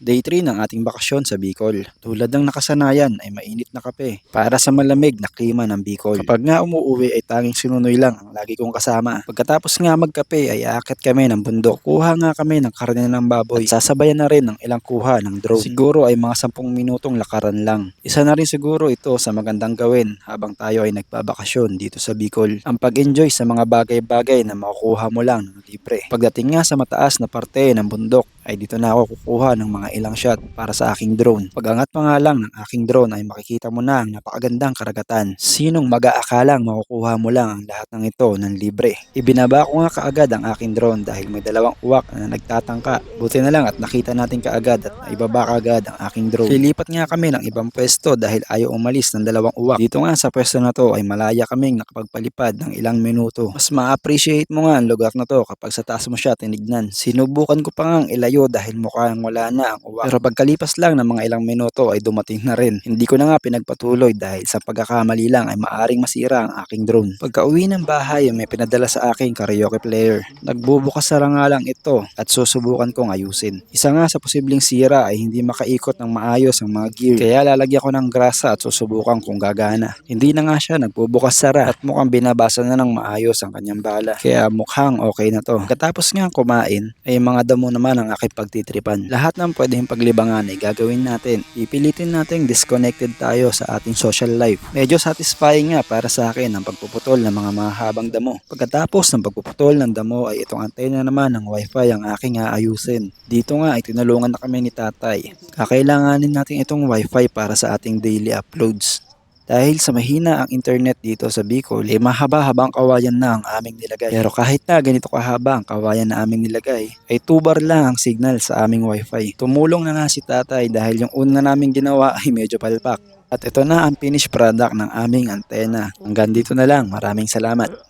Day 3 ng ating bakasyon sa Bicol. Tulad ng nakasanayan ay mainit na kape para sa malamig na klima ng Bicol. Kapag nga umuwi ay tanging sinunoy lang ang lagi kong kasama. Pagkatapos nga magkape ay aakit kami ng bundok. Kuha nga kami ng karne ng baboy at sasabayan na rin ng ilang kuha ng drone. Siguro ay mga 10 minutong lakaran lang. Isa na rin siguro ito sa magandang gawin habang tayo ay nagbabakasyon dito sa Bicol. Ang pag-enjoy sa mga bagay-bagay na makukuha mo lang ng libre. Pagdating nga sa mataas na parte ng bundok ay dito na ako kukuha ng mga ilang shot para sa aking drone. Pag-angat pa nga lang ng aking drone ay makikita mo na ang napakagandang karagatan. Sinong mag-aakalang makukuha mo lang ang lahat ng ito ng libre. Ibinaba ko nga kaagad ang aking drone dahil may dalawang uwak na nagtatangka. Buti na lang at nakita natin kaagad at naibaba kaagad ang aking drone. Lilipat nga kami ng ibang pwesto dahil ayaw umalis ng dalawang uwak. Dito nga sa pwesto na to ay malaya kaming nakapagpalipad ng ilang minuto. Mas ma-appreciate mo nga ang lugar na to kapag sa taas mo siya tinignan. Sinubukan ko pa nga ang ilayo dahil mukhang wala na ang uwak. Pero pagkalipas lang ng mga ilang minuto ay dumating na rin. Hindi ko na nga pinagpatuloy dahil sa pagkakamali lang ay maaring masira ang aking drone. Pagka uwi ng bahay ay may pinadala sa aking karaoke player. Nagbubukas sa nga lang ito at susubukan kong ayusin. Isa nga sa posibleng sira ay hindi makaikot ng maayos ang mga gear. Kaya lalagyan ko ng grasa at susubukan kung gagana. Hindi na nga siya nagbubukas sara at mukhang binabasa na ng maayos ang kanyang bala. Kaya mukhang okay na to. Katapos nga kumain ay mga damo naman ang aking pagtitripan. Lahat ng pwedeng paglibangan ay gagawin natin. Ipilitin nating disconnected tayo sa ating social life. Medyo satisfying nga para sa akin ang pagpuputol ng mga mahabang damo. Pagkatapos ng pagpuputol ng damo ay itong antena naman ng wifi ang aking aayusin. Dito nga ay tinulungan na kami ni tatay. Kakailanganin natin itong wifi para sa ating daily uploads. Dahil sa mahina ang internet dito sa Bicol, eh mahaba-habang kawayan na ang aming nilagay. Pero kahit na ganito kahaba ang kawayan na aming nilagay, ay 2 bar lang ang signal sa aming wifi. Tumulong na nga si tatay dahil yung una naming ginawa ay medyo palpak. At ito na ang finished product ng aming antena. Hanggang dito na lang. Maraming salamat.